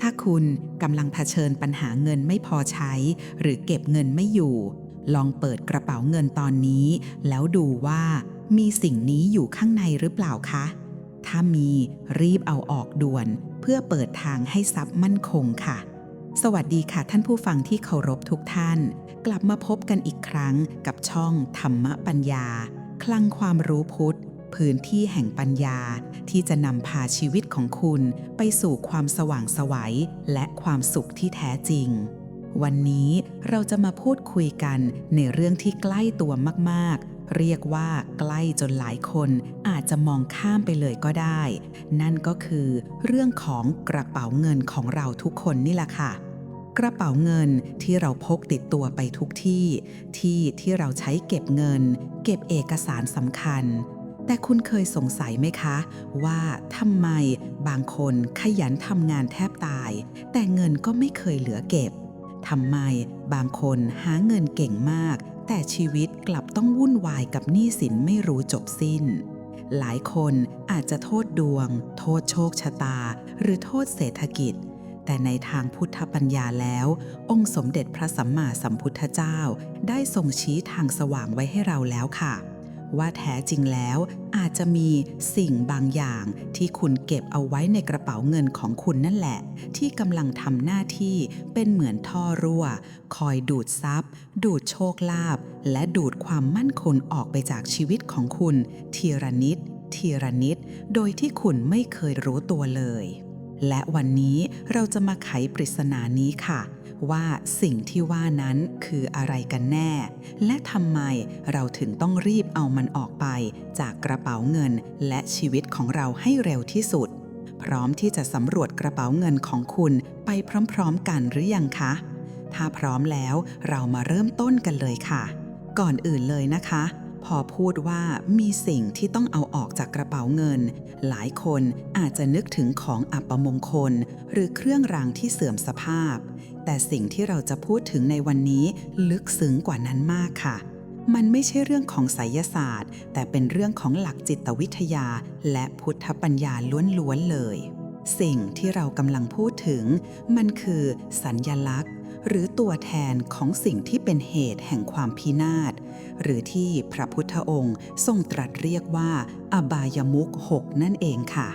ถ้าคุณกำลังเผชิญปัญหาเงินไม่พอใช้ หรือเก็บเงินไม่อยู่ ลองเปิดกระเป๋าเงินตอนนี้ แล้วดูว่ามีสิ่งนี้อยู่ข้างในหรือเปล่าคะ ถ้ามีรีบเอาออกด่วน เพื่อเปิดทางให้ทรัพย์มั่นคงค่ะ สวัสดีค่ะท่านผู้ฟังที่เคารพทุกท่าน กลับมาพบกันอีกครั้งกับช่องธรรมปัญญา คลังความรู้พุทธ พื้นที่แห่งปัญญาที่จะนำพาชีวิตของคุณไปสู่ความสว่างสวัยและความสุขที่แท้จริง วันนี้เราจะมาพูดคุยกันในเรื่องที่ใกล้ตัวมากๆ เรียกว่าใกล้จนหลายคนอาจจะมองข้ามไปเลยก็ได้ นั่นก็คือเรื่องของกระเป๋าเงินของเราทุกคนนี่แหละค่ะกระเป๋าเงินที่เราพกติดตัวไปทุกที่ ที่ที่เราใช้เก็บเงิน เก็บเอกสารสำคัญ แต่คุณเคยสงสัยไหมคะ ว่าทำไมบางคนขยันทำงานแทบตาย แต่เงินก็ไม่เคยเหลือเก็บทำไมบางคนหาเงินเก่งมาก แต่ชีวิตกลับต้องวุ่นวายกับหนี้สินไม่รู้จบสิ้น หลายคนอาจจะโทษดวง โทษโชคชะตา หรือโทษเศรษฐกิจ แต่ในทางพุทธปัญญาแล้ว องค์สมเด็จพระสัมมาสัมพุทธเจ้า ได้ทรงชี้ทางสว่างไว้ให้เราแล้วค่ะ ว่าแท้จริงแล้วอาจจะมีสิ่งบางอย่างที่คุณเก็บเอาไว้ในกระเป๋าเงินของคุณนั่นแหละ ที่กำลังทำหน้าที่เป็นเหมือนท่อรั่ว คอยดูดซับดูดโชคลาภและดูดความมั่นคงออกไปจากชีวิตของคุณ ทีละนิด ทีละนิด โดยที่คุณไม่เคยรู้ตัวเลย และวันนี้เราจะมาไขปริศนานี้ค่ะ ว่าสิ่งที่ว่านั้นคืออะไรกันแน่ และทำไมเราถึงต้องรีบเอามันออกไป จากกระเป๋าเงินและชีวิตของเราให้เร็วที่สุด พร้อมที่จะสำรวจกระเป๋าเงินของคุณไปพร้อมๆกันหรือยังคะ ถ้าพร้อมแล้วเรามาเริ่มต้นกันเลยค่ะ ก่อนอื่นเลยนะคะ พอพูดว่ามีสิ่งที่ต้องเอาออกจากกระเป๋าเงิน หลายคนอาจจะนึกถึงของอัปมงคล หรือเครื่องรางที่เสื่อมสภาพ แต่สิ่งที่เราจะพูดถึงในวันนี้ลึกซึ้งกว่านั้นมากค่ะ มันไม่ใช่เรื่องของไสยศาสตร์ แต่เป็นเรื่องของหลักจิตวิทยา และพุทธปัญญาล้วนๆเลย สิ่งที่เรากำลังพูดถึง มันคือสัญญลักษณ์ หรือตัวแทนของสิ่งที่เป็นเหตุแห่งความพินาศ หรือที่พระพุทธองค์ทรงตรัสเรียกว่า อบายมุขหกนั่นเองค่ะ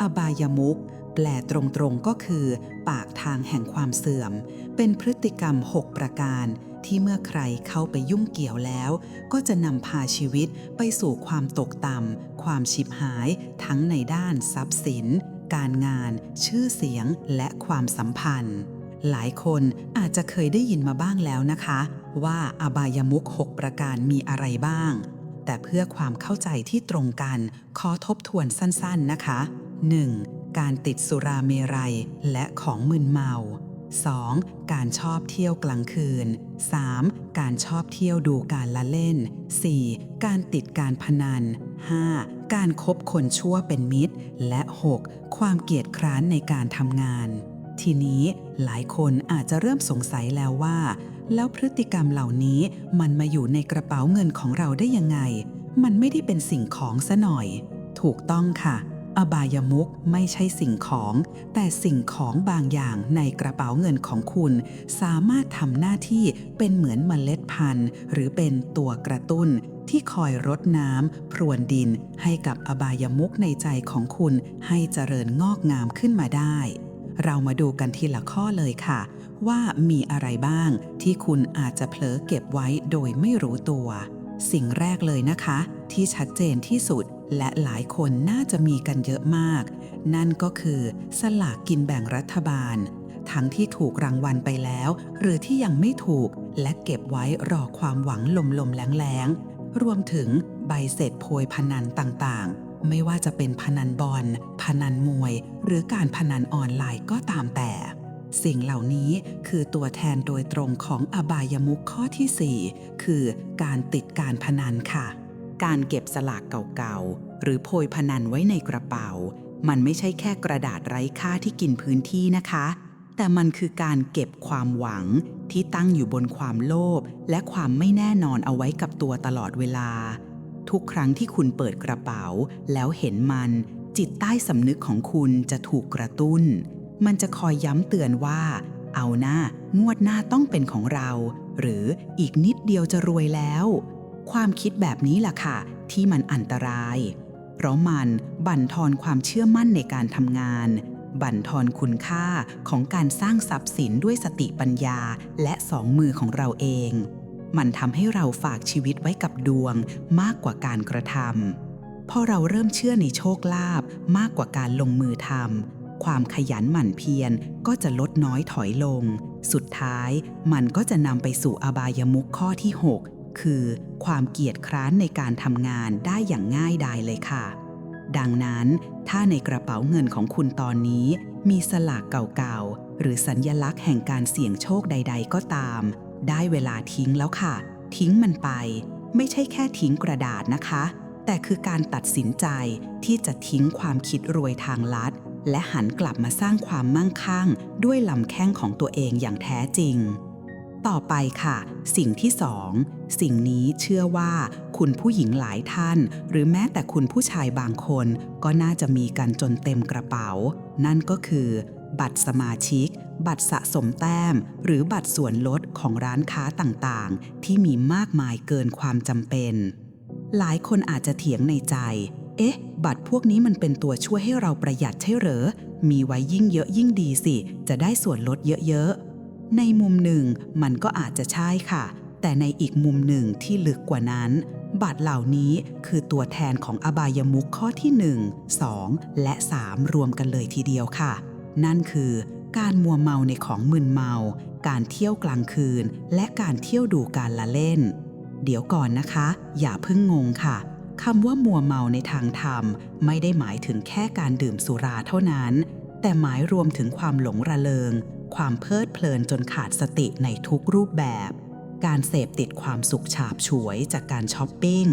อบายมุข แปลตรงๆก็คือ ปากทางแห่งความเสื่อม เป็นพฤติกรรม 6 ประการที่เมื่อใครเข้าไปยุ่งเกี่ยวแล้ว ก็จะนำพาชีวิตไปสู่ความตกต่ำ ความชิบหายทั้งในด้านทรัพย์สิน การงาน ชื่อเสียงและความสัมพันธ์ หลายคนอาจจะเคยได้ยินมาบ้างแล้วนะคะ ว่าอบายมุข6ประการมีอะไรบ้าง แต่เพื่อความเข้าใจที่ตรงกัน ขอทบทวนสั้นๆนะคะ 1. การติดสุราเมรัยและของมึนเมา 2. การชอบเที่ยวกลางคืน 3. การชอบเที่ยวดูการละเล่น 4. การติดการพนัน 5. การคบคนชั่วเป็นมิตร และ 6. ความเกียจคร้านในการทำงาน ทีนี้หลายคนอาจจะเริ่มสงสัยแล้วว่า แล้วพฤติกรรมเหล่านี้มันมาอยู่ในกระเป๋าเงินของเราได้ยังไง มันไม่ได้เป็นสิ่งของซะหน่อย ถูกต้องค่ะ อบายมุกไม่ใช่สิ่งของ แต่สิ่งของบางอย่างในกระเป๋าเงินของคุณ สามารถทำหน้าที่เป็นเหมือนเมล็ดพันธุ์ หรือเป็นตัวกระตุ้นที่คอยรดน้ำพรวนดินให้กับอบายมุกในใจของคุณให้เจริญงอกงามขึ้นมาได้ เรามาดูกันทีละข้อเลยค่ะ ว่ามีอะไรบ้างที่คุณอาจจะเผลอเก็บไว้โดยไม่รู้ตัว สิ่งแรกเลยนะคะ ที่ชัดเจนที่สุด และหลายคนน่าจะมีกันเยอะมาก นั่นก็คือสลากกินแบ่งรัฐบาล ทั้งที่ถูกรางวัลไปแล้ว หรือที่ยังไม่ถูกและเก็บไว้รอความหวังลมๆแรงๆ รวมถึงใบเสร็จโพยพนันต่างๆ ไม่ว่าจะเป็นพนันบอล พนันมวย หรือการพนันออนไลน์ก็ตามแต่ สิ่งเหล่านี้คือตัวแทนโดยตรงของอบายมุขข้อที่ 4 คือการติดการพนันค่ะ การเก็บสลากเก่าๆ หรือโพยพนันไว้ในกระเป๋า มันไม่ใช่แค่กระดาษไร้ค่าที่กินพื้นที่นะคะ แต่มันคือการเก็บความหวังที่ตั้งอยู่บนความโลภและความไม่แน่นอนเอาไว้กับตัวตลอดเวลา ทุกครั้งที่คุณเปิดกระเป๋า แล้วเห็นมัน จิตใต้สำนึกของคุณจะถูกกระตุ้น มันจะคอยย้ำเตือนว่า เอาหน้างวดหน้าต้องเป็นของเรา หรืออีกนิดเดียวจะรวยแล้ว ความคิดแบบนี้ล่ะค่ะ ที่มันอันตราย เพราะมันบั่นทอนความเชื่อมั่นในการทำงาน บั่นทอนคุณค่าของการสร้างทรัพย์สินด้วยสติปัญญาและสองมือของเราเอง มันทำให้เราฝากชีวิตไว้กับดวงมากกว่าการกระทำพอเราเริ่มเชื่อในโชคลาภมากกว่าการลงมือทำความขยันหมั่นเพียรก็จะลดน้อยถอยลง สุดท้ายมันก็จะนำไปสู่อบายมุขข้อที่ 6 คือ ความเกียจคร้านในการทำงานได้อย่างง่ายดายเลยค่ะ ดังนั้นถ้าในกระเป๋าเงินของคุณตอนนี้ มีสลากเก่าๆ หรือสัญญลักษณ์แห่งการเสี่ยงโชคใด ๆ ก็ตาม ได้เวลาทิ้งแล้วค่ะ ทิ้งมันไป ไม่ใช่แค่ทิ้งกระดาษนะคะ แต่คือการตัดสินใจที่จะทิ้งความคิดรวยทางลัด และหันกลับมาสร้างความมั่งคั่ง ด้วยลำแข้งของตัวเองอย่างแท้จริงต่อไปค่ะ สิ่งที่สอง สิ่งนี้เชื่อว่าคุณผู้หญิงหลายท่าน หรือแม้แต่คุณผู้ชายบางคน ก็น่าจะมีกันจนเต็มกระเป๋า นั่นก็คือ บัตรสมาชิก บัตรสะสมแต้ม หรือบัตรส่วนลดของร้านค้าต่างๆ ที่มีมากมายเกินความจำเป็น หลายคนอาจจะเถียงในใจ เอ๊ะ บัตรพวกนี้มันเป็นตัวช่วยให้เราประหยัดใช่เหรอมีไว้ยิ่งเยอะยิ่งดีสิ จะได้ส่วนลดเยอะๆในมุมหนึ่งมันก็อาจจะใช่ค่ะ แต่ในอีกมุมหนึ่งที่ลึกกว่านั้นบัตรเหล่านี้คือตัวแทนของอบายมุขข้อที่ 1 2 และ 3 รวมกันเลยทีเดียวค่ะ นั่นคือการมัวเมาในของมึนเมา การเที่ยวกลางคืน และการเที่ยวดูการละเล่น เดี๋ยวก่อนนะคะ อย่าเพิ่งงงค่ะคำว่ามัวเมาในทางธรรม ไม่ได้หมายถึงแค่การดื่มสุราเท่านั้น แต่หมายรวมถึงความหลงระเริง ความเพลิดเพลินจนขาดสติในทุกรูปแบบ การเสพติดความสุขฉาบฉวยจากการช้อปปิ้ง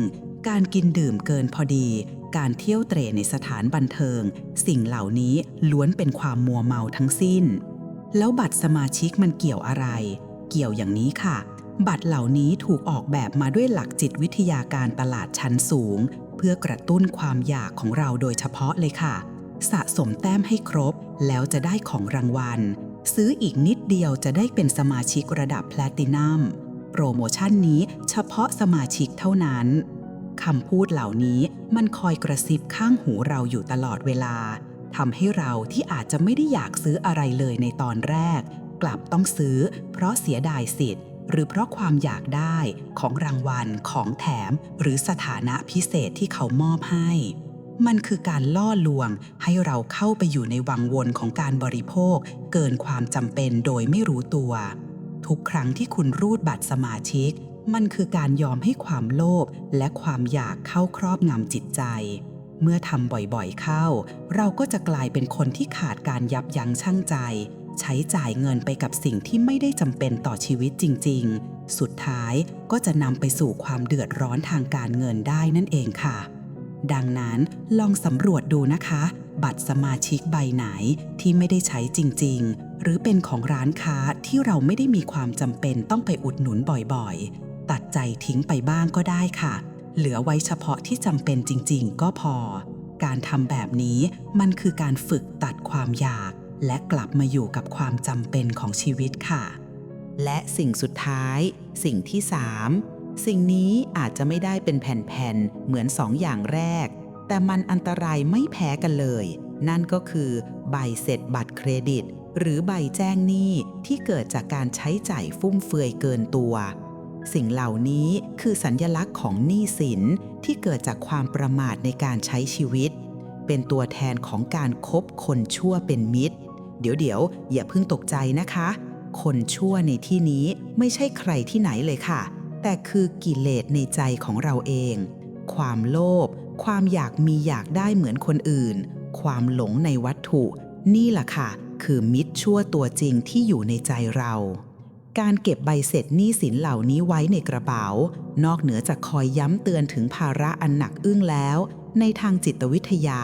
การกินดื่มเกินพอดี การเที่ยวเตร่ในสถานบันเทิง สิ่งเหล่านี้ล้วนเป็นความมัวเมาทั้งสิ้น แล้วบัตรสมาชิกมันเกี่ยวอะไร เกี่ยวอย่างนี้ค่ะ บัตรเหล่านี้ถูกออกแบบมาด้วยหลักจิตวิทยาการตลาดชั้นสูง เพื่อกระตุ้นความอยากของเราโดยเฉพาะเลยค่ะ สะสมแต้มให้ครบ แล้วจะได้ของรางวัล ซื้ออีกนิดเดียวจะได้เป็นสมาชิกระดับแพลตินัม โปรโมชั่นนี้เฉพาะสมาชิกเท่านั้นคำพูดเหล่านี้มันคอยกระซิบข้างหูเราอยู่ตลอดเวลาทำให้เราที่อาจจะไม่ได้อยากซื้ออะไรเลยในตอนแรก กลับต้องซื้อ เพราะเสียดายสิทธิ์ หรือเพราะความอยากได้ของรางวัลของแถม หรือสถานะพิเศษที่เขามอบให้ มันคือการล่อลวงให้เราเข้าไปอยู่ในวังวนของการบริโภค เกินความจำเป็นโดยไม่รู้ตัว ทุกครั้งที่คุณรูดบัตรสมาชิก มันคือการยอมให้ความโลภและความอยากเข้าครอบงำจิตใจ เมื่อทำบ่อยๆเข้า เราก็จะกลายเป็นคนที่ขาดการยับยั้งชั่งใจ ใช้จ่ายเงินไปกับสิ่งที่ไม่ได้จำเป็นต่อชีวิตจริง ๆ สุดท้ายก็จะนำไปสู่ความเดือดร้อนทางการเงินได้นั่นเองค่ะ ดังนั้นลองสำรวจดูนะคะ บัตรสมาชิกใบไหนที่ไม่ได้ใช้จริง ๆ หรือเป็นของร้านค้าที่เราไม่ได้มีความจำเป็นต้องไปอุดหนุนบ่อยๆ ตัดใจทิ้งไปบ้างก็ได้ค่ะ เหลือไว้เฉพาะที่จำเป็นจริง ๆ ก็พอ การทำแบบนี้มันคือการฝึกตัดความอยาก และกลับมาอยู่กับความจำเป็นของชีวิตค่ะ และสิ่งสุดท้าย สิ่งที่ 3 สิ่งนี้อาจจะไม่ได้เป็นแผ่นๆ เหมือนสองอย่างแรก แต่มันอันตรายไม่แพ้กันเลย นั่นก็คือใบเสร็จบัตรเครดิต หรือใบแจ้งหนี้ที่เกิดจากการใช้จ่ายฟุ่มเฟือยเกินตัว สิ่งเหล่านี้คือสัญญลักษณ์ของหนี้สินที่เกิดจากความประมาทในการใช้ชีวิต เป็นตัวแทนของการคบคนชั่วเป็นมิตร เดี๋ยวเดี๋ยวๆอย่าเพิ่งตกใจนะคะ คนชั่วในที่นี้ไม่ใช่ใครที่ไหนเลยค่ะ แต่คือกิเลสในใจของเราเอง ความโลภความอยากมีอยากได้เหมือนคนอื่น ความหลงในวัตถุ นี่แหละค่ะ คือมิตรชั่วตัวจริงที่อยู่ในใจเรา การเก็บใบเสร็จหนี้สินเหล่านี้ไว้ในกระเป๋า นอกเหนือจากคอยย้ำเตือนถึงภาระอันหนักอึ้งแล้ว ในทางจิตวิทยา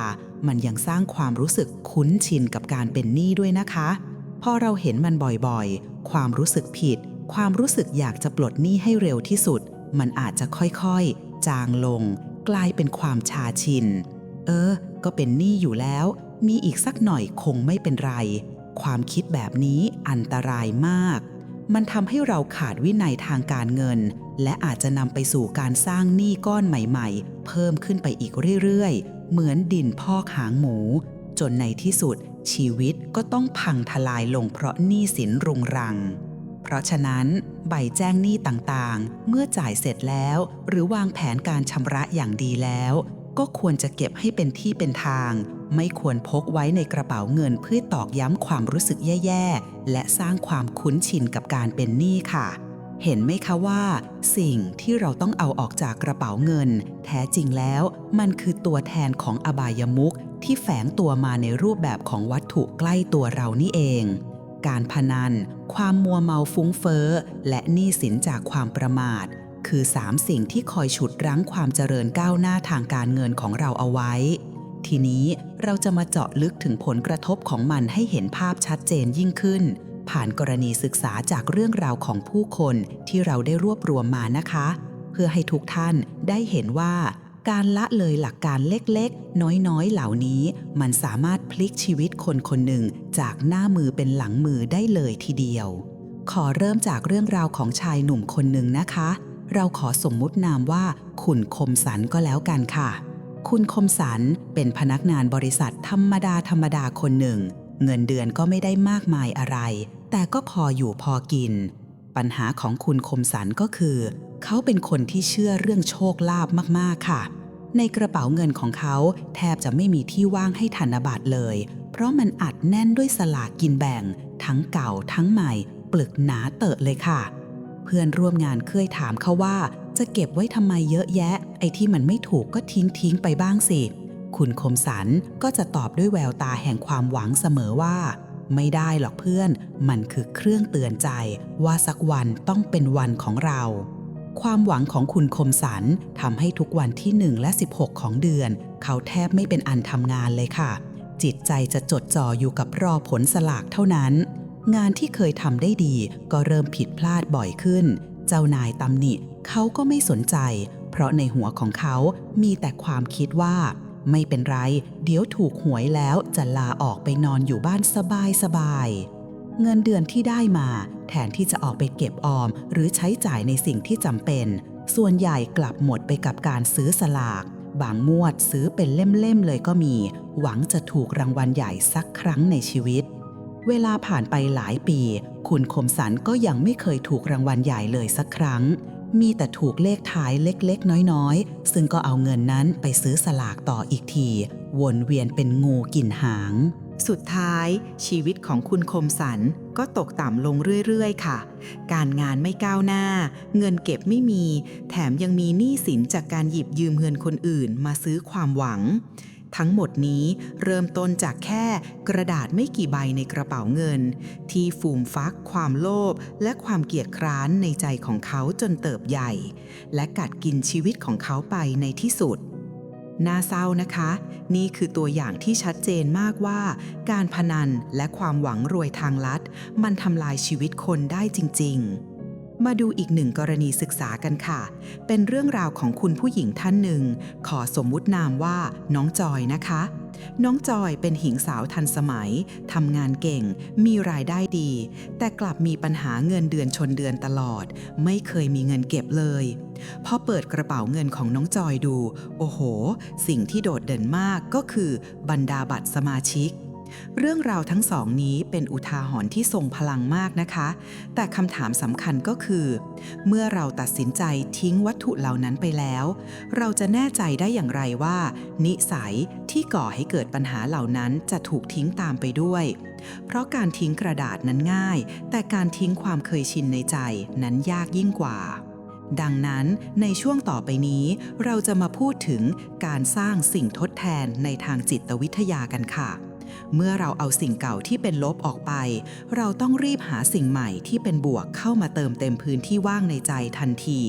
มันยังสร้างความรู้สึกคุ้นชินกับการเป็นหนี้ด้วยนะคะ พอเราเห็นมันบ่อยๆ ความรู้สึกผิด ความรู้สึกอยากจะปลดหนี้ให้เร็วที่สุด มันอาจจะค่อยๆ จางลง กลายเป็นความชาชิน เออ ก็เป็นหนี้อยู่แล้ว มีอีกสักหน่อยคงไม่เป็นไร ความคิดแบบนี้อันตรายมาก มันทำให้เราขาดวินัยทางการเงิน และอาจจะนำไปสู่การสร้างหนี้ก้อนใหม่ๆ เพิ่มขึ้นไปอีกเรื่อยๆ เหมือนดินพอกหางหมู จนในที่สุดชีวิตก็ต้องพังทลายลงเพราะหนี้สินรุงรัง เพราะฉะนั้นใบแจ้งหนี้ต่างๆ เมื่อจ่ายเสร็จแล้ว หรือวางแผนการชำระอย่างดีแล้ว ก็ควรจะเก็บให้เป็นที่เป็นทาง ไม่ควรพกไว้ในกระเป๋าเงินเพื่อตอกย้ำความรู้สึกแย่ๆ และสร้างความคุ้นชินกับการเป็นหนี้ค่ะ เห็นไหมคะว่า สิ่งที่เราต้องเอาออกจากกระเป๋าเงิน แท้จริงแล้วมันคือตัวแทนของอบายมุขที่แฝงตัวมาในรูปแบบของวัตถุใกล้ตัวเรานี่เอง การพนัน ความมัวเมาฟุ้งเฟ้อ และหนี้สินจากความประมาท คือสามสิ่งที่คอยฉุดรั้งความเจริญก้าวหน้าทางการเงินของเราเอาไว้ ทีนี้เราจะมาเจาะลึกถึงผลกระทบของมันให้เห็นภาพชัดเจนยิ่งขึ้น ผ่านกรณีศึกษาจากเรื่องราวของผู้คนที่เราได้รวบรวมมานะคะ เพื่อให้ทุกท่านได้เห็นว่า การละเลยหลักการเล็กๆ น้อยๆ เหล่านี้มันสามารถพลิกชีวิตคนคนหนึ่งจากหน้ามือเป็นหลังมือได้เลยทีเดียว ขอเริ่มจากเรื่องราวของชายหนุ่มคนหนึ่งนะคะ เราขอสมมุตินามว่า คุณคมสันก็แล้วกันค่ะ คุณคมสันเป็นพนักงานบริษัทธรรมดาธรรมดาคนหนึ่ง เงินเดือนก็ไม่ได้มากมายอะไร แต่ก็พออยู่พอกิน ปัญหาของคุณคมสันก็คือ เขาเป็นคนที่เชื่อเรื่องโชคลาภมากๆค่ะ ในกระเป๋าเงินของเขาแทบจะไม่มีที่ว่างให้ธนบัตรเลย เพราะมันอัดแน่นด้วยสลากกินแบ่ง ทั้งเก่าทั้งใหม่ ปลึกหนาเตอะเลยค่ะ เพื่อนร่วมงานเคยถามเขาว่า จะเก็บไว้ทำไมเยอะแยะ ไอ้ที่มันไม่ถูกก็ทิ้งทิ้งไปบ้างสิคุณคมสันก็จะตอบด้วยแววตาแห่งความหวังเสมอว่า ไม่ได้หรอกเพื่อน มันคือเครื่องเตือนใจว่าสักวันต้องเป็นวันของเรา ความหวังของคุณคมสันทำให้ทุกวันที่ 1 และ 16 ของเดือน เขาแทบไม่เป็นอันทำงานเลยค่ะ จิตใจจะจดจ่ออยู่กับรอผลสลากเท่านั้น งานที่เคยทำได้ดีก็เริ่มผิดพลาดบ่อยขึ้น เจ้านายตำหนิเขาก็ไม่สนใจ เพราะในหัวของเขามีแต่ความคิดว่า ไม่เป็นไร เดี๋ยวถูกหวยแล้วจะลาออกไปนอนอยู่บ้านสบายสบายๆเงินเดือนที่ได้มา แทนที่จะออกไปเก็บออม หรือใช้จ่ายในสิ่งที่จำเป็น ส่วนใหญ่กลับหมดไปกับการซื้อสลาก บางงวดซื้อเป็นเล่มๆเลยก็มี หวังจะถูกรางวัลใหญ่สักครั้งในชีวิต เวลาผ่านไปหลายปี คุณคมสันก็ยังไม่เคยถูกรางวัลใหญ่เลยสักครั้ง มีแต่ถูกเลขท้ายเล็กๆ น้อยๆ ซึ่งก็เอาเงินนั้นไปซื้อสลากต่ออีกที วนเวียนเป็นงูกินหาง สุดท้ายชีวิตของคุณคมสัน ก็ตกต่ำลงเรื่อยๆ ค่ะ การงานไม่ก้าวหน้า เงินเก็บไม่มี แถมยังมีหนี้สินจากการหยิบยืมเงินคนอื่นมาซื้อความหวัง ทั้งหมดนี้เริ่มต้นจากแค่กระดาษไม่กี่ใบในกระเป๋าเงิน ที่ฟูมฟัก ความโลภและความเกียจคร้านในใจของเขาจนเติบใหญ่ และกัดกินชีวิตของเขาไปในที่สุด น่าเศร้านะคะ นี่คือตัวอย่างที่ชัดเจนมากว่า การพนันและความหวังรวยทางลัด มันทำลายชีวิตคนได้จริง ๆมาดูอีกหนึ่งกรณีศึกษากันค่ะ เป็นเรื่องราวของคุณผู้หญิงท่านหนึ่ง ขอสมมุตินามว่าน้องจอยนะคะ น้องจอยเป็นหญิงสาวทันสมัย ทำงานเก่ง มีรายได้ดี แต่กลับมีปัญหาเงินเดือนชนเดือนตลอด ไม่เคยมีเงินเก็บเลยพอเปิดกระเป๋าเงินของน้องจอยดู โอ้โห สิ่งที่โดดเด่นมากก็คือ บรรดาบัตรสมาชิก เรื่องราวทั้งสองนี้เป็นอุทาหรณ์ที่ทรงพลังมากนะคะ แต่คำถามสำคัญก็คือ เมื่อเราตัดสินใจทิ้งวัตถุเหล่านั้นไปแล้ว เราจะแน่ใจได้อย่างไรว่า นิสัยที่ก่อให้เกิดปัญหาเหล่านั้นจะถูกทิ้งตามไปด้วย เพราะการทิ้งกระดาษนั้นง่าย แต่การทิ้งความเคยชินในใจนั้นยากยิ่งกว่าดังนั้นในช่วงต่อไปนี้ เราจะมาพูดถึงการสร้างสิ่งทดแทนในทางจิตวิทยากันค่ะ เมื่อเราเอาสิ่งเก่าที่เป็นลบออกไป เราต้องรีบหาสิ่งใหม่ที่เป็นบวกเข้ามาเติมเต็มพื้นที่ว่างในใจทันที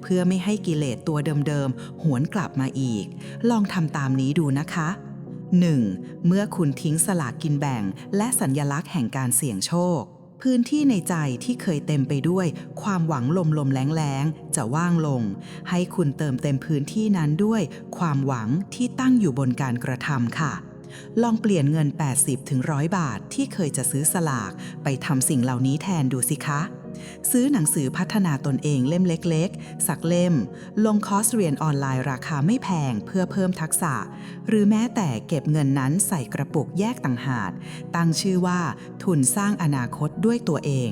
เพื่อไม่ให้กิเลสตัวเดิมๆ หวนกลับมาอีก ลองทำตามนี้ดูนะคะ 1. เมื่อคุณทิ้งสลากกินแบ่ง และสัญญลักษณ์แห่งการเสี่ยงโชค พื้นที่ในใจที่เคยเต็มไปด้วย ความหวังลมลมๆแรงแรงๆจะว่างลง ให้คุณเติมเต็มพื้นที่นั้นด้วย ความหวังที่ตั้งอยู่บนการกระทำค่ะ ลองเปลี่ยนเงิน80ถึง100 บาทที่เคยจะซื้อสลากไปทำสิ่งเหล่านี้แทนดูสิคะ ซื้อหนังสือพัฒนาตนเองเล่มเล็กๆ สักเล่ม ลงคอร์สเรียนออนไลน์ราคาไม่แพงเพื่อเพิ่มทักษะ หรือแม้แต่เก็บเงินนั้นใส่กระปุกแยกต่างหากตั้งชื่อว่าทุนสร้างอนาคตด้วยตัวเอง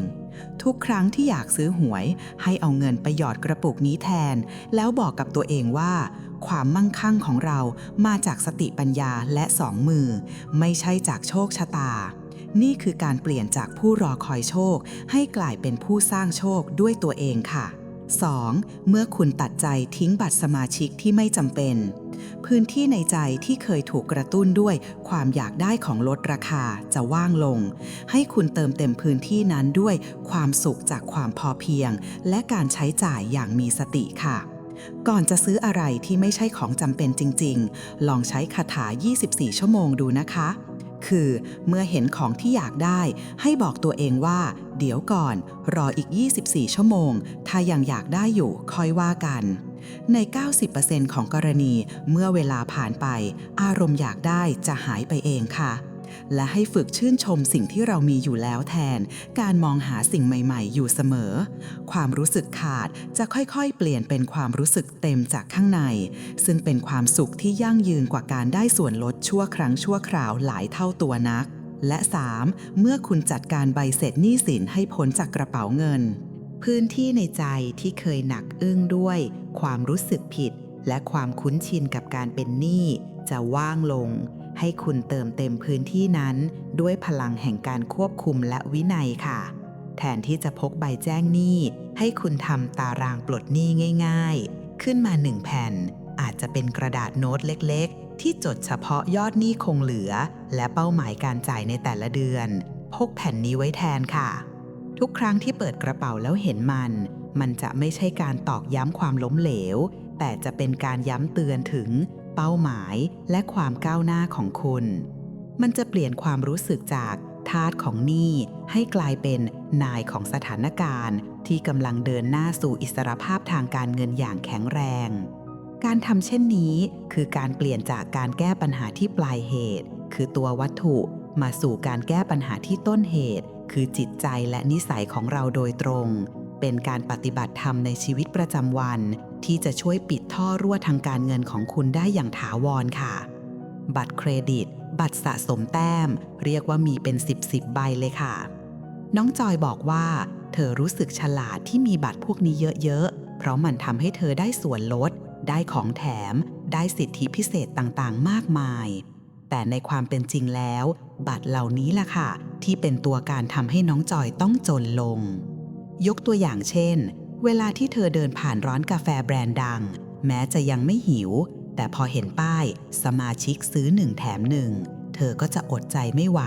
ทุกครั้งที่อยากซื้อหวย ให้เอาเงินไปหยอดกระปุกนี้แทน แล้วบอกกับตัวเองว่า ความมั่งคั่งของเรามาจากสติปัญญาและสองมือ ไม่ใช่จากโชคชะตา นี่คือการเปลี่ยนจากผู้รอคอยโชค ให้กลายเป็นผู้สร้างโชคด้วยตัวเองค่ะ 2. เมื่อคุณตัดใจทิ้งบัตรสมาชิกที่ไม่จำเป็น พื้นที่ในใจที่เคยถูกกระตุ้นด้วยความอยากได้ของลดราคาจะว่างลง ให้คุณเติมเต็มพื้นที่นั้นด้วยความสุขจากความพอเพียง และการใช้จ่ายอย่างมีสติค่ะ ก่อนจะซื้ออะไรที่ไม่ใช่ของจำเป็นจริง ๆ ลองใช้คาถา 24 ชั่วโมงดูนะคะ คือเมื่อเห็นของที่อยากได้ ให้บอกตัวเองว่า เดี๋ยวก่อน รออีก 24 ชั่วโมง ถ้ายังอยากได้อยู่ค่อยว่ากันใน 90%ของกรณีเมื่อเวลาผ่านไป อารมณ์อยากได้จะหายไปเองค่ะ และให้ฝึกชื่นชมสิ่งที่เรามีอยู่แล้วแทน การมองหาสิ่งใหม่ ๆ อยู่เสมอ ความรู้สึกขาดจะค่อยๆ เปลี่ยนเป็นความรู้สึกเต็มจากข้างใน ซึ่งเป็นความสุขที่ยั่งยืนกว่าการได้ส่วนลดชั่วครั้งชั่วคราวหลายเท่าตัวนัก และ 3. เมื่อคุณจัดการใบเสร็จหนี้สินให้พ้นจากกระเป๋าเงิน พื้นที่ในใจที่เคยหนักอึ้งด้วย ความรู้สึกผิด และความคุ้นชินกับการเป็นหนี้จะว่างลง ให้คุณเติมเต็มพื้นที่นั้น ด้วยพลังแห่งการควบคุมและวินัยค่ะ แทนที่จะพกใบแจ้งหนี้ ให้คุณทำตารางปลดหนี้ง่าย ๆ ขึ้นมาหนึ่งแผ่น อาจจะเป็นกระดาษโน้ตเล็กๆ ที่จดเฉพาะยอดหนี้คงเหลือ และเป้าหมายการจ่ายในแต่ละเดือน พกแผ่นนี้ไว้แทนค่ะ ทุกครั้งที่เปิดกระเป๋าแล้วเห็นมัน มันจะไม่ใช่การตอกย้ำความล้มเหลว แต่จะเป็นการย้ำเตือนถึง เป้าหมายและความก้าวหน้าของคุณ มันจะเปลี่ยนความรู้สึกจากทาสของหนี้ให้กลายเป็นนายของสถานการณ์ ที่กำลังเดินหน้าสู่อิสรภาพทางการเงินอย่างแข็งแรง การทำเช่นนี้คือการเปลี่ยนจากการแก้ปัญหาที่ปลายเหตุ คือตัววัตถุมาสู่การแก้ปัญหาที่ต้นเหตุ คือจิตใจและนิสัยของเราโดยตรง เป็นการปฏิบัติธรรมในชีวิตประจำวัน ที่จะช่วยปิดท่อรั่วทางการเงินของคุณได้อย่างถาวรค่ะ บัตรเครดิต บัตรสะสมแต้ม เรียกว่ามีเป็น 10บสใบเลยค่ะ น้องจอยบอกว่า เธอรู้สึกฉลาดที่มีบัตรพวกนี้เยอะๆ เพราะมันทำให้เธอได้ส่วนลด ได้ของแถม ได้สิทธิพิเศษต่างๆ มากมาย แต่ในความเป็นจริงแล้ว บัตรเหล่านี้ล่ะค่ะ ที่เป็นตัวการทำให้น้องจอยต้องจนลง ยกตัวอย่างเช่น เวลาที่เธอเดินผ่านร้านกาแฟแบรนด์ดัง แม้จะยังไม่หิว แต่พอเห็นป้ายสมาชิกซื้อหนึ่งแถมหนึ่งเธอก็จะอดใจไม่ไหว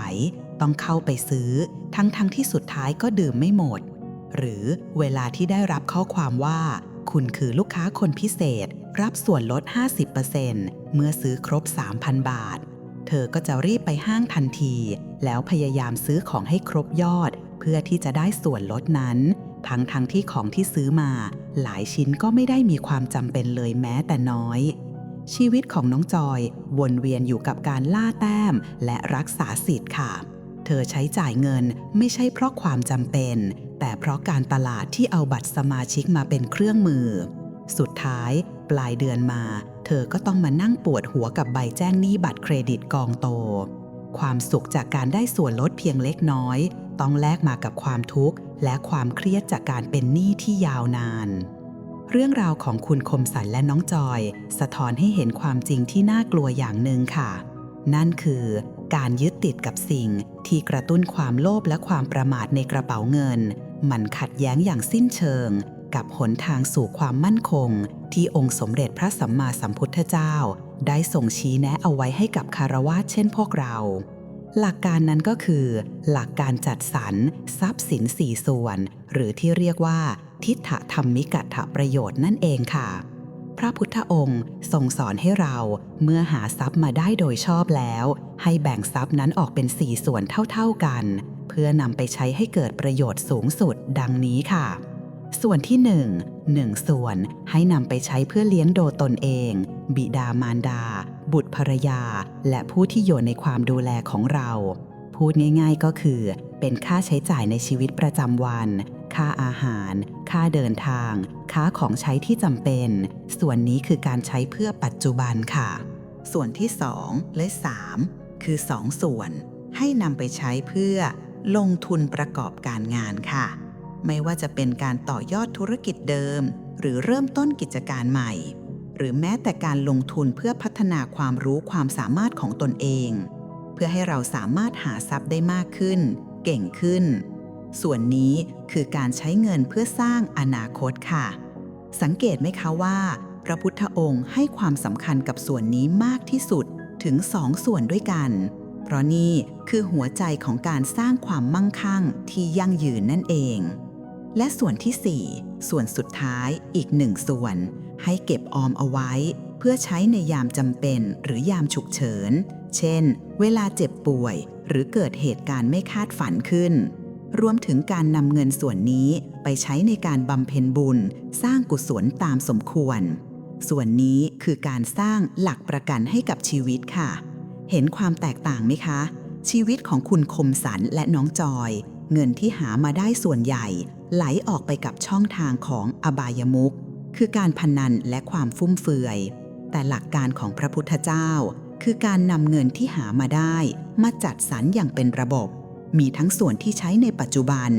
ต้องเข้าไปซื้อ ทั้งๆทที่สุดท้ายก็ดื่มไม่หมด หรือเวลาที่ได้รับข้อความว่า คุณคือลูกค้าคนพิเศษ รับส่วนลด 50%เมื่อซื้อครบ 3,000 บาท เธอก็จะรีบไปห้างทันที แล้วพยายามซื้อของให้ครบยอด เพื่อที่จะได้ส่วนลดนั้น ทั้งทั้งที่ของที่ซื้อมา หลายชิ้นก็ไม่ได้มีความจำเป็นเลยแม้แต่น้อย ชีวิตของน้องจอยวนเวียนอยู่กับการล่าแต้มและรักษาสิทธิ์ค่ะ เธอใช้จ่ายเงินไม่ใช่เพราะความจำเป็น แต่เพราะการตลาดที่เอาบัตรสมาชิกมาเป็นเครื่องมือ สุดท้าย ปลายเดือนมา เธอก็ต้องมานั่งปวดหัวกับใบแจ้งหนี้บัตรเครดิตกองโตความสุขจากการได้ส่วนลดเพียงเล็กน้อย ต้องแลกมากับความทุกข์ และความเครียดจากการเป็นหนี้ที่ยาวนาน เรื่องราวของคุณคมสันและน้องจอย สะท้อนให้เห็นความจริงที่น่ากลัวอย่างหนึ่งค่ะ นั่นคือการยึดติดกับสิ่งที่กระตุ้นความโลภและความประมาทในกระเป๋าเงิน มันขัดแย้งอย่างสิ้นเชิง กับหนทางสู่ความมั่นคง ที่องค์สมเด็จพระสัมมาสัมพุทธเจ้า ได้ส่งชี้แนะเอาไว้ให้กับคารวะเช่นพวกเรา หลักการนั้นก็คือ หลักการจัดสรรทรัพย์สินสี่ส่วน หรือที่เรียกว่า ทิฏฐธรรมิกัตถประโยชน์นั่นเองค่ะ พระพุทธองค์ทรงสอนให้เราเมื่อหาทรัพย์มาได้โดยชอบแล้ว ให้แบ่งทรัพย์นั้นออกเป็นสี่ส่วนเท่าๆกัน เพื่อนำไปใช้ให้เกิดประโยชน์สูงสุดดังนี้ค่ะส่วนที่ 1 1 ส่วนให้นำไปใช้เพื่อเลี้ยงโดตนเอง บิดามารดา บุตรภรรยา และผู้ที่อยู่ในความดูแลของเรา พูดง่ายๆก็คือ เป็นค่าใช้จ่ายในชีวิตประจำวัน ค่าอาหาร ค่าเดินทาง ค่าของใช้ที่จำเป็น ส่วนนี้คือการใช้เพื่อปัจจุบันค่ะ ส่วนที่ 2 และ 3 คือ 2ส่วน ให้นำไปใช้เพื่อลงทุนประกอบการงานค่ะ ไม่ว่าจะเป็นการต่อยอดธุรกิจเดิม หรือเริ่มต้นกิจการใหม่ หรือแม้แต่การลงทุนเพื่อพัฒนาความรู้ความสามารถของตนเอง เพื่อให้เราสามารถหาทรัพย์ได้มากขึ้น เก่งขึ้น ส่วนนี้คือการใช้เงินเพื่อสร้างอนาคตค่ะ สังเกตไหมคะว่า พระพุทธองค์ให้ความสำคัญกับส่วนนี้มากที่สุดถึงสองส่วนด้วยกัน เพราะนี่คือหัวใจของการสร้างความมั่งคั่งที่ยั่งยืนนั่นเอง และส่วนที่ 4 ส่วนสุดท้ายอีกหนึ่งส่วน ให้เก็บออมเอาไว้ เพื่อใช้ในยามจำเป็นหรือยามฉุกเฉิน เช่น เวลาเจ็บป่วย หรือเกิดเหตุการณ์ไม่คาดฝันขึ้น รวมถึงการนำเงินส่วนนี้ไปใช้ในการบำเพ็ญบุญ สร้างกุศลตามสมควร ส่วนนี้คือการสร้างหลักประกันให้กับชีวิตค่ะ เห็นความแตกต่างไหมคะ ชีวิตของคุณคมสันและน้องจอย เงินที่หามาได้ส่วนใหญ่ ไหลออกไปกับช่องทางของอบายมุข คือการพนันและความฟุ่มเฟือย แต่หลักการของพระพุทธเจ้า คือการนำเงินที่หามาได้ มาจัดสรรอย่างเป็นระบบ มีทั้งส่วนที่ใช้ในปัจจุบัน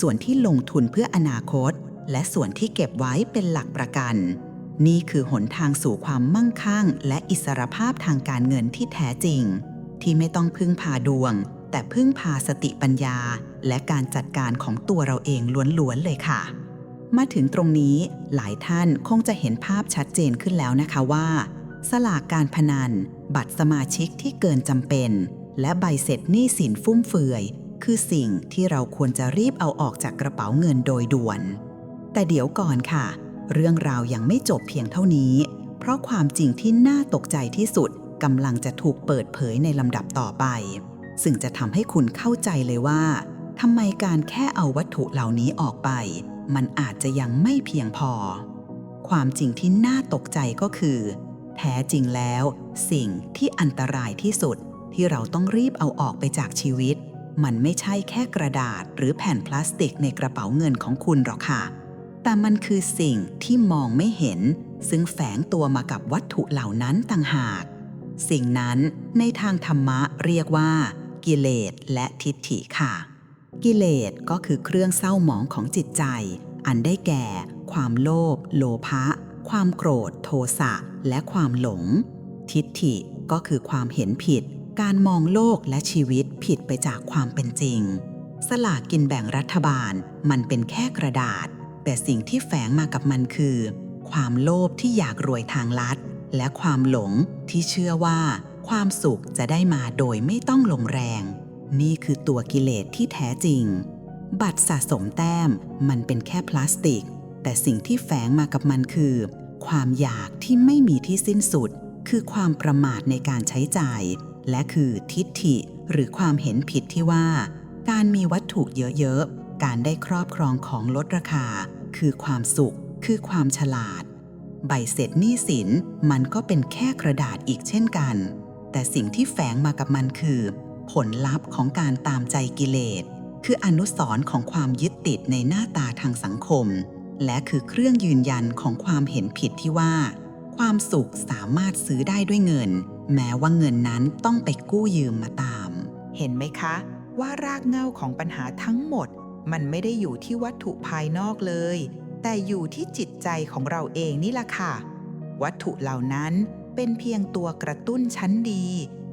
ส่วนที่ลงทุนเพื่ออนาคต และส่วนที่เก็บไว้เป็นหลักประกัน นี่คือหนทางสู่ความมั่งคั่ง และอิสรภาพทางการเงินที่แท้จริง ที่ไม่ต้องพึ่งพาดวง แต่พึ่งพาสติปัญญา และการจัดการของตัวเราเองล้วนๆเลยค่ะมาถึงตรงนี้ หลายท่านคงจะเห็นภาพชัดเจนขึ้นแล้วนะคะว่า สลากการพนัน บัตรสมาชิกที่เกินจำเป็น และใบเสร็จหนี้สินฟุ่มเฟือย คือสิ่งที่เราควรจะรีบเอาออกจากกระเป๋าเงินโดยด่วน แต่เดี๋ยวก่อนค่ะ เรื่องราวยังไม่จบเพียงเท่านี้ เพราะความจริงที่น่าตกใจที่สุดกำลังจะถูกเปิดเผยในลำดับต่อไป ซึ่งจะทำให้คุณเข้าใจเลยว่าทำไมการแค่เอาวัตถุเหล่านี้ออกไป มันอาจจะยังไม่เพียงพอ ความจริงที่น่าตกใจก็คือ แท้จริงแล้ว สิ่งที่อันตรายที่สุดที่เราต้องรีบเอาออกไปจากชีวิต มันไม่ใช่แค่กระดาษหรือแผ่นพลาสติกในกระเป๋าเงินของคุณหรอกค่ะ แต่มันคือสิ่งที่มองไม่เห็น ซึ่งแฝงตัวมากับวัตถุเหล่านั้นต่างหาก สิ่งนั้นในทางธรรมะเรียกว่า กิเลสและทิฏฐิค่ะ กิเลสก็คือเครื่องเศร้าหมองของจิตใจ อันได้แก่ ความโลภโลภะความโกรธ โทสะและความหลง ทิฏฐิก็คือความเห็นผิด การมองโลกและชีวิตผิดไปจากความเป็นจริง สลากกินแบ่งรัฐบาลมันเป็นแค่กระดาษ แต่สิ่งที่แฝงมากับมันคือ ความโลภที่อยากรวยทางลัด และความหลงที่เชื่อว่า ความสุขจะได้มาโดยไม่ต้องลงแรง นี่คือตัวกิเลสที่แท้จริง บัตรสะสมแต้มมันเป็นแค่พลาสติก แต่สิ่งที่แฝงมากับมันคือ ความอยากที่ไม่มีที่สิ้นสุด คือความประมาทในการใช้จ่าย และคือทิฏฐิ หรือความเห็นผิดที่ว่า การมีวัตถุเยอะๆ การได้ครอบครองของลดราคา คือความสุข คือความฉลาด ใบเสร็จหนี้สินมันก็เป็นแค่กระดาษอีกเช่นกัน แต่สิ่งที่แฝงมากับมันคือ ผลลัพธ์ของการตามใจกิเลส คืออนุสร์ของความยึดติดในหน้าตาทางสังคม และคือเครื่องยืนยันของความเห็นผิดที่ว่า ความสุขสามารถซื้อได้ด้วยเงิน แม้ว่าเงินนั้นต้องไปกู้ยืมมาตาม เห็นไหมคะ ว่ารากเหง้าของปัญหาทั้งหมด มันไม่ได้อยู่ที่วัตถุภายนอกเลย แต่อยู่ที่จิตใจของเราเองนี่แหละค่ะ วัตถุเหล่านั้นเป็นเพียงตัวกระตุ้นชั้นดี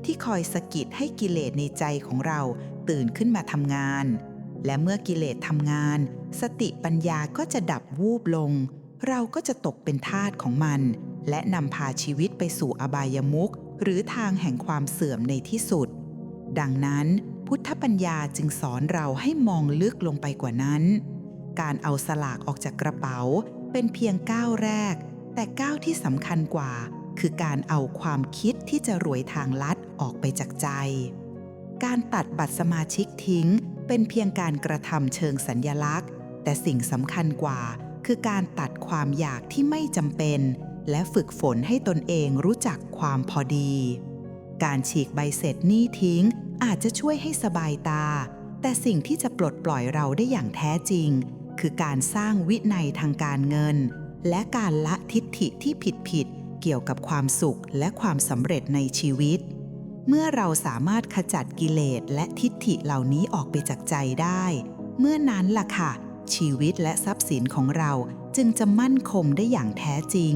ที่คอยสะกิดให้กิเลสในใจของเราตื่นขึ้นมาทำงาน และเมื่อกิเลสทำงาน สติปัญญาก็จะดับวูบลง เราก็จะตกเป็นทาสของมัน และนำพาชีวิตไปสู่อบายมุขหรือทางแห่งความเสื่อมในที่สุด ดังนั้นพุทธปัญญาจึงสอนเราให้มองลึกลงไปกว่านั้น การเอาสลากออกจากกระเป๋าเป็นเพียงก้าวแรก แต่ก้าวที่สำคัญกว่า คือการเอาความคิดที่จะรวยทางลัดออกไปจากใจ การตัดบัตรสมาชิกทิ้ง เป็นเพียงการกระทำเชิงสัญญลักษณ์ แต่สิ่งสำคัญกว่า คือการตัดความอยากที่ไม่จำเป็น และฝึกฝนให้ตนเองรู้จักความพอดี การฉีกใบเสร็จหนี้ทิ้ง อาจจะช่วยให้สบายตา แต่สิ่งที่จะปลดปล่อยเราได้อย่างแท้จริง คือการสร้างวินัยทางการเงิน และการละทิฏฐิที่ผิดผิดๆ เกี่ยวกับความสุขและความสำเร็จในชีวิต เมื่อเราสามารถขจัดกิเลสและทิฏฐิเหล่านี้ออกไปจากใจได้ เมื่อนั้นล่ะค่ะ ชีวิตและทรัพย์สินของเราจึงจะมั่นคงได้อย่างแท้จริง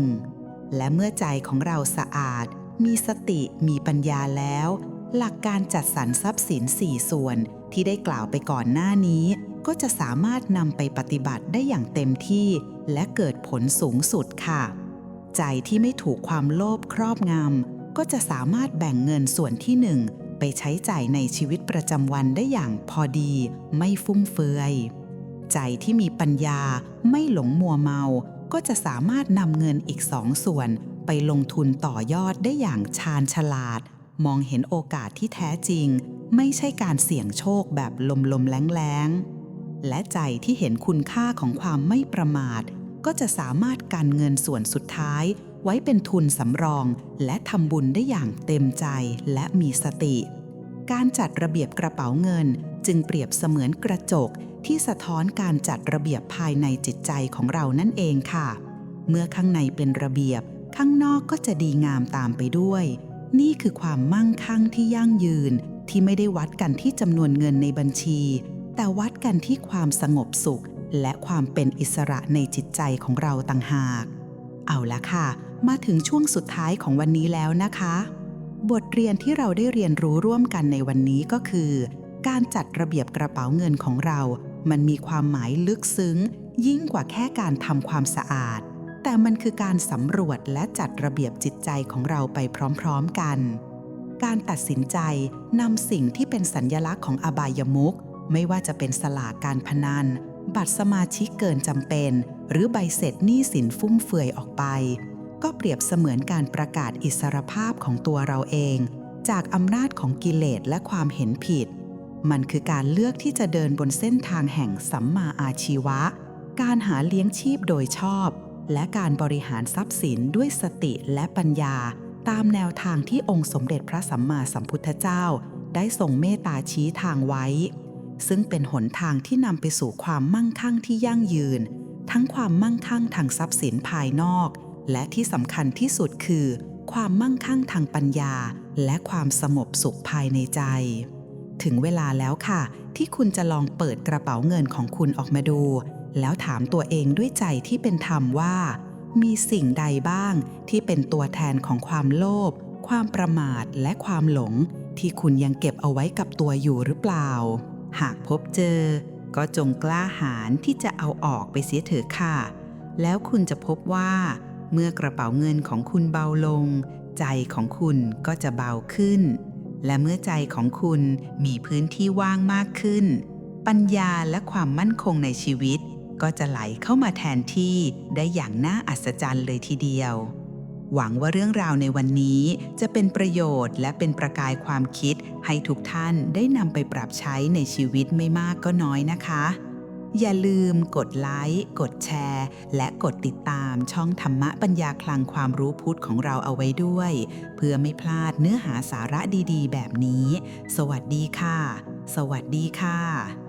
และเมื่อใจของเราสะอาด มีสติมีปัญญาแล้ว หลักการจัดสรรทรัพย์สิน4ส่วนที่ได้กล่าวไปก่อนหน้านี้ ก็จะสามารถนำไปปฏิบัติได้อย่างเต็มที่ และเกิดผลสูงสุดค่ะ ใจที่ไม่ถูกความโลภครอบงำก็จะสามารถแบ่งเงินส่วนที่หนึ่งไปใช้จ่ายในชีวิตประจำวันได้อย่างพอดี ไม่ฟุ่มเฟือย ใจที่มีปัญญาไม่หลงมัวเมา ก็จะสามารถนำเงินอีกสองส่วน ไปลงทุนต่อยอดได้อย่างชาญฉลาด มองเห็นโอกาสที่แท้จริง ไม่ใช่การเสี่ยงโชคแบบลมๆแรงๆและใจที่เห็นคุณค่าของความไม่ประมาท ก็จะสามารถกันเงินส่วนสุดท้าย ไว้เป็นทุนสำรอง และทำบุญได้อย่างเต็มใจและมีสติ การจัดระเบียบกระเป๋าเงินจึงเปรียบเสมือนกระจก ที่สะท้อนการจัดระเบียบภายในจิตใจของเรานั่นเองค่ะ เมื่อข้างในเป็นระเบียบ ข้างนอกก็จะดีงามตามไปด้วย นี่คือความมั่งคั่งที่ยั่งยืน ที่ไม่ได้วัดกันที่จำนวนเงินในบัญชี แต่วัดกันที่ความสงบสุข และความเป็นอิสระในจิตใจของเราต่างหาก เอาละค่ะ มาถึงช่วงสุดท้ายของวันนี้แล้วนะคะ บทเรียนที่เราได้เรียนรู้ร่วมกันในวันนี้ก็คือ การจัดระเบียบกระเป๋าเงินของเรา มันมีความหมายลึกซึ้ง ยิ่งกว่าแค่การทำความสะอาด แต่มันคือการสำรวจและจัดระเบียบจิตใจของเราไปพร้อมๆกัน การตัดสินใจนำสิ่งที่เป็นสัญญลักษณ์ของอบายมุขไม่ว่าจะเป็นสลากการพนัน บัตรสมาชิกเกินจำเป็น หรือใบเสร็จหนี้สินฟุ่มเฟือยออกไป ก็เปรียบเสมือนการประกาศอิสรภาพของตัวเราเอง จากอำนาจของกิเลสและความเห็นผิด มันคือการเลือกที่จะเดินบนเส้นทางแห่งสัมมาอาชีวะ การหาเลี้ยงชีพโดยชอบ และการบริหารทรัพย์สินด้วยสติและปัญญา ตามแนวทางที่องค์สมเด็จพระสัมมาสัมพุทธเจ้า ได้ทรงเมตตาชี้ทางไว้ ซึ่งเป็นหนทางที่นำไปสู่ความมั่งคั่งที่ยั่งยืน ทั้งความมั่งคั่งทางทรัพย์สินภายนอก และที่สำคัญที่สุดคือ ความมั่งคั่งทางปัญญา และความสงบสุขภายในใจ ถึงเวลาแล้วค่ะ ที่คุณจะลองเปิดกระเป๋าเงินของคุณออกมาดู แล้วถามตัวเองด้วยใจที่เป็นธรรมว่า มีสิ่งใดบ้างที่เป็นตัวแทนของความโลภความประมาทและความหลง ที่คุณยังเก็บเอาไว้กับตัวอยู่หรือเปล่า หากพบเจอก็จงกล้าหาญที่จะเอาออกไปเสียเถอะค่ะ แล้วคุณจะพบว่า เมื่อกระเป๋าเงินของคุณเบาลง ใจของคุณก็จะเบาขึ้น และเมื่อใจของคุณมีพื้นที่ว่างมากขึ้น ปัญญาและความมั่นคงในชีวิต ก็จะไหลเข้ามาแทนที่ได้อย่างน่าอัศจรรย์เลยทีเดียว หวังว่าเรื่องราวในวันนี้จะเป็นประโยชน์และเป็นประกายความคิด ให้ทุกท่านได้นำไปปรับใช้ในชีวิตไม่มากก็น้อยนะคะ อย่าลืมกดไลค์ กดแชร์ และกดติดตามช่องธรรมะปัญญาคลังความรู้พุทธของเราเอาไว้ด้วย เพื่อไม่พลาดเนื้อหาสาระดีๆ แบบนี้ สวัสดีค่ะ สวัสดีค่ะ